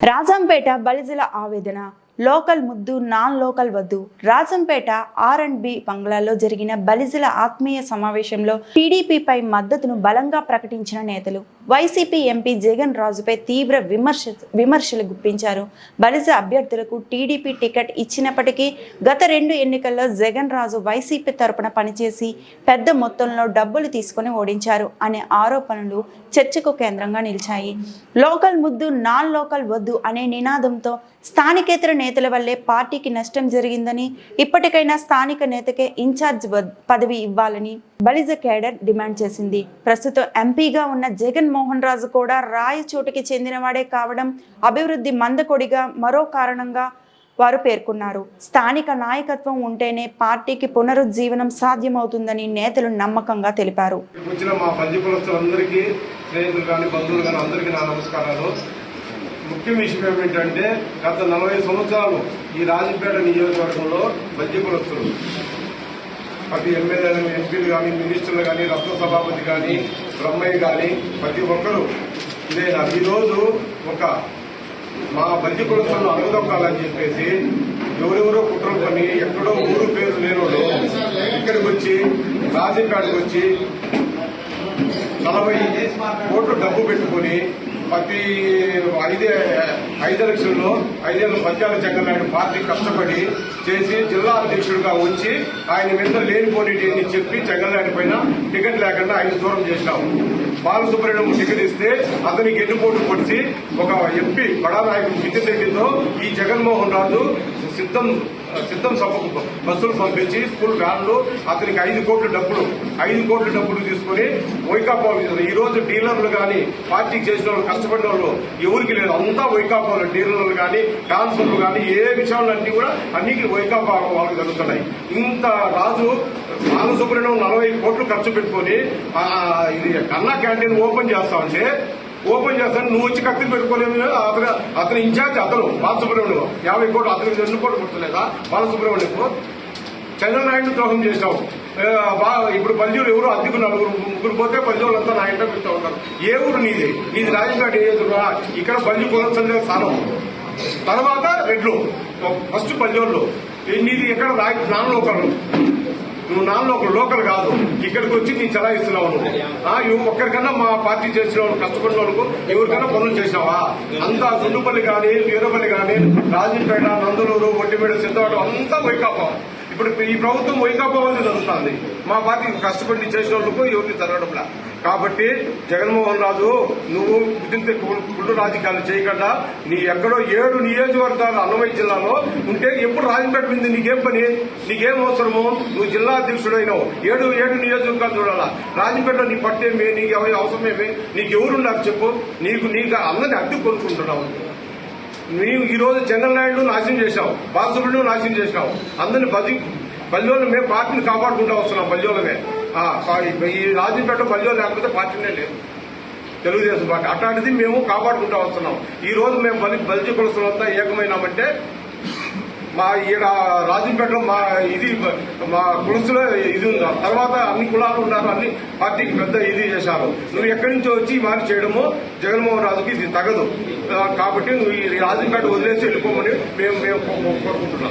రాజంపేట బలిజల ఆవేదన. లోకల్ ముద్దు non local వద్దు. రాజంపేట ఆర్ అండ్ బి బంగ్లాలో జరిగిన బలిజల ఆత్మీయ సమావేశంలో టీడీపీపై మద్దతును బలంగా ప్రకటించిన నేతలు వైసీపీ ఎంపీ జగన్ రాజుపై తీవ్ర విమర్శ విమర్శలు గుప్పించారు. బలిజ అభ్యర్థులకు టీడీపీ టికెట్ ఇచ్చినప్పటికీ గత రెండు ఎన్నికల్లో జగన్ రాజు వైసీపీ తరపున పనిచేసి పెద్ద మొత్తంలో డబ్బులు తీసుకుని ఓడించారు అనే ఆరోపణలు చర్చకు కేంద్రంగా నిలిచాయి. లోకల్ ముద్దు నాన్ లోకల్ వద్దు అనే నినాదంతో స్థానికేతర నేతల వల్లే పార్టీకి నష్టం జరిగిందని ఇప్పటికైనా స్థానిక నేతకే ఇన్ఛార్జ్ పదవి ఇవ్వాలని బలిజ కేడర్ డిమాండ్ చేసింది. ప్రస్తుతం ఎంపీగా ఉన్న జగన్ జగన్మోహన్ రాజు కూడా రాయచోటికి చెందినవాడే కావడం అభివృద్ధి మందకొడిగా మరో కారణంగా వారు పేర్కొన్నారు. స్థానిక నాయకత్వం ఉంటేనే పార్టీకి పునరుజ్జీవనం సాధ్యమవుతుందని నేతలు నమ్మకంగా తెలిపారు. మా కులస్తులందరికీ స్నేహితులు కానీ బంధువులు కానీ అందరికీ నా నమస్కారాలు. ముఖ్య విషయం ఏమిటంటే గత నలభై సంవత్సరాలు ఈ రాజపేట నియోజకవర్గంలో మధ్య కులస్తులు ప్రతి ఎమ్మెల్యేలు ఎంపీలు కానీ మినిస్టర్లు కానీ రత్న సభాపతి కానీ బ్రహ్మయ్య కానీ ప్రతి ఒక్కరూ నేను ఈరోజు ఒక మా బంది కులస్తులను అడుగుదొక్కాలని చెప్పేసి ఎవరెవరో కుట్రలు పని ఎక్కడో ఊరు పేరు లేనోళ్ళు ఇక్కడికి వచ్చి రాజీపేటకు వచ్చి నలభై కోట్లు డబ్బు పెట్టుకుని ప్రతి ఐదే ఐదు ఎలక్షన్లో ఐదేళ్ళు పంచాల జగన్నాయుడు పార్టీ కష్టపడి చేసి జిల్లా అధ్యక్షుడిగా వచ్చి ఆయన మీద లేనిపోని అని చెప్పి జగన్నాయుడు పైన టికెట్ లేకుండా ఆయన దూరం చేశాం. బాలసుబ్రహ్మణ్యం టికెట్ ఇస్తే అతనికి ఎన్నుపోటు పొడిచి ఒక ఎంపీ బడా నాయకుడు విద్యుత్ రెడ్డితో ఈ జగన్మోహన్ రాజు సిద్ధం సిద్ధం సభకు బస్సులు పంపించి స్కూల్ వ్యాన్లు అతనికి ఐదు కోట్ల డబ్బులు ఐదు కోట్ల డబ్బులు తీసుకుని వైకాపా ఈ రోజు డీలర్లు కానీ పార్టీకి చేసిన వాళ్ళు కష్టపడిన వాళ్ళు ఎవరికి లేదు. అంతా వైకాపా డీలర్లు కానీ డాన్సర్లు కానీ ఏ విషయాలు అన్నీ కూడా అన్ని వైకాపా వాళ్ళకి జరుగుతున్నాయి. ఇంత రాజు బాలసుబ్రహ్మణ్యం నలభై కోట్లు ఖర్చు పెట్టుకొని ఇది కన్నా క్యాంటీన్ ఓపెన్ చేస్తామంటే ఓపెన్ చేస్తాను నువ్వు వచ్చి కత్తిని పెట్టుకోలేము అతను అతని ఇన్ఛార్జ్ అతను బాలసుబ్రహ్మణ్యం. యాభై కోట్లు అతనికి రెండు కోట్లు కొట్టలేదా బాలసుబ్రహ్మణ్యం చంద్రనాయుడు ద్రోహం చేసినావు. ఇప్పుడు పల్లెలు ఎవరు? అద్దెకు నలుగురు ముగ్గురు పోతే పల్లెలు అంతా నా ఇంట పెడతా ఉంటారు. ఏ ఊరు నీది? నీది రాజంపేట ఏ ఊరు? ఇక్కడ పల్లె కులసందే స్థానం. తర్వాత రెడ్లు. ఫస్ట్ పల్లెళ్ళు నీది ఎక్కడ రా- నాన్ నువ్వు నాలో లోకల్ లోకల్ కాదు. ఇక్కడికి వచ్చి నీ చలాయిస్తున్నావు నువ్వు. ఆ, ఒక్కరికన్నా మా పార్టీ చేసిన వాళ్ళు కష్టపడిన వాళ్ళకు ఎవరికైనా పనులు చేసినావా అంతా గుండుపల్లి కానీ వీరపల్లి కానీ రాజంపేట నందలూరు ఒట్టిపేట సిద్ధవాడ అంతా వైకాపా ఇప్పుడు ఈ ప్రభుత్వం వైకాపా జరుగుతుంది మా పార్టీ కష్టపడి చేసిన వాళ్ళకు ఎవరిని జరగడంలా కాబట్టి జగన్మోహన్ రాజు నువ్వు విధింత కుళ్ళు రాజకీయాలు చేయకుండా నీ ఎక్కడో ఏడు నియోజకవర్గాలు అన్నమయ్య జిల్లాలో ఉంటే ఎప్పుడు రాజంపేట మీద నీకేం పని? నీకేం అవసరము? నువ్వు జిల్లా అధ్యక్షుడైనావు. ఏడు ఏడు నియోజకవర్గాలు చూడాలా. రాజంపేటలో నీ పట్టేమి నీకు ఎవ- అవసరమేమి? నీకు ఎవరున్నారు చెప్పు? నీకు నీకు అందరిని అడ్డు కొనుక్కుంటున్నావు. నీవు ఈరోజు చంద్రనాయుడు నాశనం చేశావు బాలసుబ్రహ్మణ్యం నాశనం చేశావు. అందరిని బతి బల్యోలు మేము పార్టీని కాపాడుకుంటూ వస్తున్నాం బల్యోలమే ఆ, ఈ రాజంపేట పల్లెలు లేకపోతే పార్టీనే లేదు. తెలుగుదేశం పార్టీ. అట్లాంటిది మేము కాపాడుకుంటూ వస్తున్నాం. ఈ రోజు మేము బలి బలిజ కులసులంతా ఏకమైనామంటే మా ఈడ రాజంపేటలో మా ఇది మా కులసులో ఇది ఉందా. తర్వాత అన్ని కులాలు ఉన్నారు అన్ని పార్టీకి పెద్ద ఇది చేశారు. నువ్వు ఎక్కడి నుంచో వచ్చి ఈ చేయడము జగన్మోహన్ రాజుకి ఇది తగదు. కాబట్టి నువ్వు ఈ రాజంపేట వదిలేసి వెళ్ళిపోమని మేము మేము కోరుకుంటున్నాం.